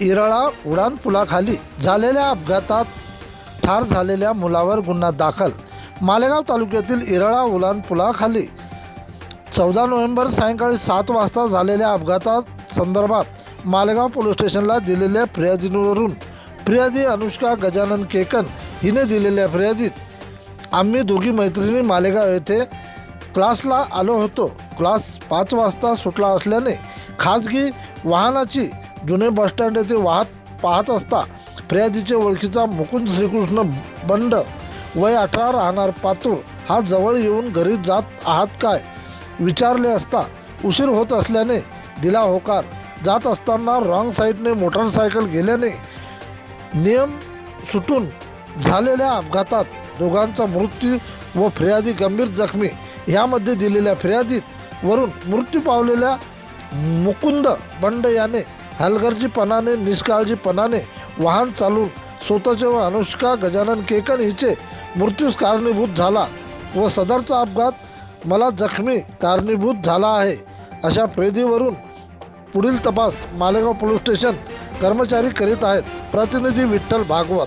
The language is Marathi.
इरळा उड्डाणपुलाखाली झालेल्या अपघातात ठार झालेल्या मुलावर गुन्हा दाखल. मालेगाव तालुक्यातील इरळा उड्डाणपुलाखाली चौदा नोव्हेंबर सायंकाळी सात वाजता झालेल्या अपघातात संदर्भात मालेगाव पोलीस स्टेशनला दिलेल्या फिर्यादीवरून फिर्यादी अनुष्का गजानन केकन हिने दिलेल्या फिर्यादीत आम्ही दोघी मैत्रिणी मालेगाव येथे क्लासला आलो होतो. क्लास पाच वाजता सुटला असल्याने खाजगी वाहनाची जुने बसस्टँड येथे वाहत पाहत असता फिर्यादीचे ओळखीचा मुकुंद श्रीकृष्ण बंड वय अठरा राहणार पातूर हा जवळ येऊन घरी जात आहात काय? विचारले असता उशीर होत असल्याने दिला होकार. जात असताना रॉंग साईडने मोटरसायकल गेल्याने नियम सुटून झालेल्या अपघातात दोघांचा मृत्यू व फिर्यादी गंभीर जखमी. ह्यामध्ये दिलेल्या फिर्यादीत वरून मृत्यू पावलेल्या मुकुंद बंड याने हलगर्जीपणाने निष्काळजीपणाने वाहन चालवून स्वतःचे व अनुष्का गजानन केकन हिचे मृत्यूस कारणीभूत झाला व सदरचा अपघात मला जखमी कारणीभूत झाला आहे अशा प्रेदीवरून पुढील तपास मालेगाव पोलीस स्टेशन कर्मचारी करीत आहेत. प्रतिनिधी विठ्ठल भागवत.